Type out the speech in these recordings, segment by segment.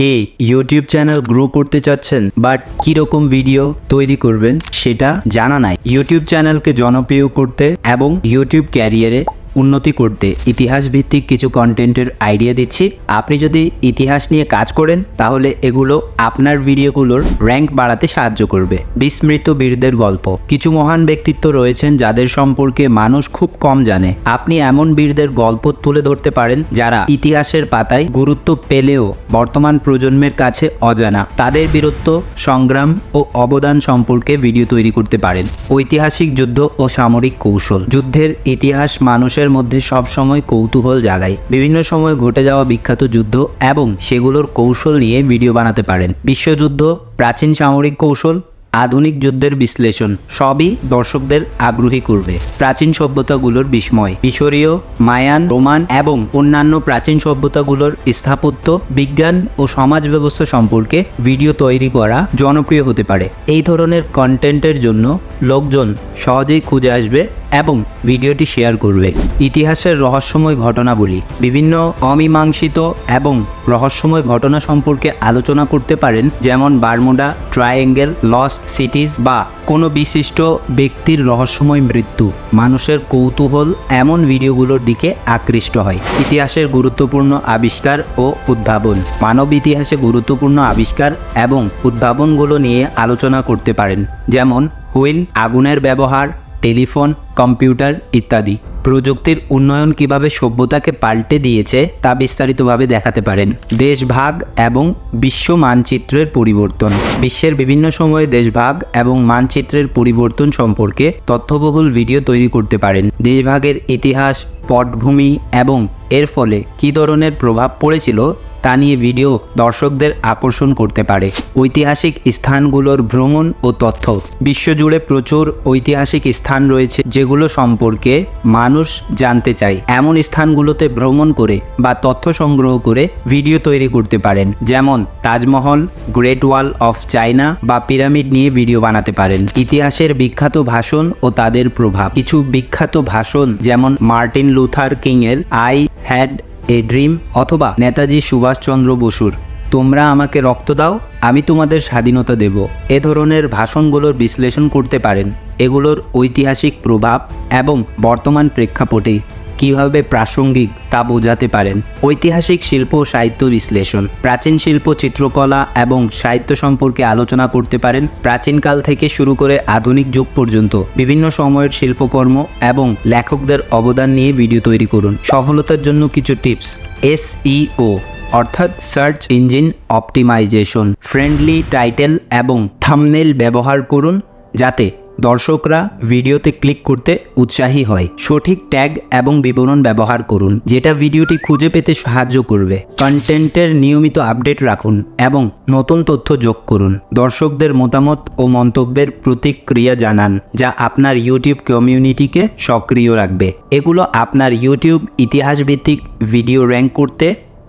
কে YouTube channel grow করতে চাচ্ছেন but কীরকম ভিডিও তৈরি করবেন সেটা জানা নাই। ইউটিউব চ্যানেলকে জনপ্রিয় করতে এবং ইউটিউব ক্যারিয়ারে উন্নতি করতে ইতিহাস ভিত্তিক কিছু কন্টেন্টের আইডিয়া দিচ্ছি। আপনি যদি ইতিহাস নিয়ে কাজ করেন, তাহলে এগুলো আপনার ভিডিওগুলোর র্যাঙ্ক বাড়াতে সাহায্য করবে। বিস্মৃত বীরদের গল্প। কিছু মহান ব্যক্তিত্ব রয়েছেন যাদের সম্পর্কে মানুষ খুব কম জানে। আপনি এমন বীরদের গল্প তুলে ধরতে পারেন যারা ইতিহাসের পাতায় গুরুত্ব পেলেও বর্তমান প্রজন্মের কাছে অজানা। তাদের বীরত্ব, সংগ্রাম ও অবদান সম্পর্কে ভিডিও তৈরি করতে পারেন। ঐতিহাসিক যুদ্ধ ও সামরিক কৌশল। যুদ্ধের ইতিহাস মানুষের মধ্যে সবসময় কৌতূহল জাগায়। বিভিন্ন সময় ঘটে যাওয়া বিখ্যাত যুদ্ধ এবং সেগুলোর কৌশল নিয়ে ভিডিও বানাতে পারেন। বিশ্বযুদ্ধ, প্রাচীন সামরিক কৌশল, আধুনিক যুদ্ধের বিশ্লেষণ, সবই দর্শকদের আগ্রহী করবে। প্রাচীন সভ্যতাগুলোর বিস্ময়, মিশরীয়, মায়ান, রোমান এবং অন্যান্য প্রাচীন সভ্যতাগুলোর স্থাপত্য, বিজ্ঞান ও সমাজ ব্যবস্থা সম্পর্কে ভিডিও তৈরি করা জনপ্রিয় হতে পারে। এই ধরনের কন্টেন্টের জন্য লোকজন সহজেই খুঁজে আসবে এবং ভিডিওটি শেয়ার করবে। ইতিহাসের রহস্যময় ঘটনাবলী, বিভিন্ন অমীমাংসিত এবং রহস্যময় ঘটনা সম্পর্কে আলোচনা করতে পারেন, যেমন বারমুডা, ট্রায়াঙ্গেল, লস্ট সিটিজ বা কোনো বিশিষ্ট ব্যক্তির রহস্যময় মৃত্যু। মানুষের কৌতূহল এমন ভিডিওগুলোর দিকে আকৃষ্ট হয়। ইতিহাসের গুরুত্বপূর্ণ আবিষ্কার ও উদ্ভাবন। মানব ইতিহাসে গুরুত্বপূর্ণ আবিষ্কার এবং উদ্ভাবনগুলো নিয়ে আলোচনা করতে পারেন, যেমন হুইল, আগুনের ব্যবহার টেলিফোন, কম্পিউটার ইত্যাদি। প্রযুক্তির উন্নয়ন কীভাবে সভ্যতাকে পাল্টে দিয়েছে তা বিস্তারিতভাবে দেখাতে পারেন। দেশভাগ এবং বিশ্ব মানচিত্রের পরিবর্তন। বিশ্বের বিভিন্ন সময়ে দেশভাগ এবং মানচিত্রের পরিবর্তন সম্পর্কে তথ্যবহুল ভিডিও তৈরি করতে পারেন। দেশভাগের ইতিহাস, পটভূমি এবং এর ফলে কী ধরনের প্রভাব পড়েছিল তা নিয়ে ভিডিও দর্শকদের আকর্ষণ করতে পারে। ঐতিহাসিক স্থানগুলোর ভ্রমণ ও তথ্য। বিশ্বজুড়ে প্রচুর ঐতিহাসিক স্থান রয়েছে যেগুলো সম্পর্কে মানুষ জানতে চায়। এমন স্থানগুলোতে ভ্রমণ করে বা তথ্য সংগ্রহ করে ভিডিও তৈরি করতে পারেন। যেমন Taj Mahal, great wall of China বা পিরামিড নিয়ে ভিডিও বানাতে পারেন। ইতিহাসের বিখ্যাত ভাষণ ও তাদের প্রভাব। কিছু বিখ্যাত ভাষণ যেমন মার্টিন লুথার কিং এর আই হ্যাড এ ড্রিম অথবা নেতাজি সুভাষচন্দ্র বসুর। তোমরা আমাকে রক্ত দাও, আমি তোমাদের স্বাধীনতা দেব। এ ধরনের ভাষণগুলোর বিশ্লেষণ করতে পারেন। এগুলোর ঐতিহাসিক প্রভাব এবং বর্তমান প্রেক্ষাপটে কীভাবে প্রাসঙ্গিক তা বোঝাতে পারেন? ঐতিহাসিক শিল্প সাহিত্য বিশ্লেষণ। প্রাচীন শিল্প, চিত্রকলা এবং সাহিত্য সম্পর্কে আলোচনা করতে পারেন। প্রাচীনকাল থেকে শুরু করে আধুনিক যুগ পর্যন্ত বিভিন্ন সময়ের শিল্পকর্ম এবং লেখকদের অবদান নিয়ে ভিডিও তৈরি করুন। সফলতার জন্য কিছু টিপস। এসইও, অর্থাৎ search engine optimization. Friendly title এবং থামনেল ব্যবহার করুন যাতে দর্শকরা ভিডিওতে ক্লিক করতে উৎসাহী হয়। সঠিক ট্যাগ এবং বিবরণ ব্যবহার করুন, যেটা ভিডিওটি খুঁজে পেতে সাহায্য করবে। কন্টেন্টের নিয়মিত আপডেট রাখুন এবং নতুন তথ্য যোগ করুন। দর্শকদের মতামত ও মন্তব্যের প্রতিক্রিয়া জানান, যা আপনার ইউটিউব কমিউনিটিকে সক্রিয় রাখবে। এগুলো আপনার ইউটিউব ইতিহাসভিত্তিক ভিডিও র্যাঙ্ক করতে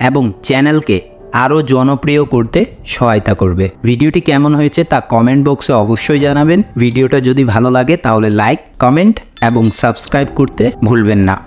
এবং চ্যানেলকে আরও জনপ্রিয় করতে সহায়তা করবে। ভিডিওটি কেমন হয়েছে তা কমেন্ট বক্সে অবশ্যই জানাবেন। ভিডিওটা যদি ভালো লাগে তাহলে লাইক কমেন্ট এবং সাবস্ক্রাইব করতে ভুলবেন না।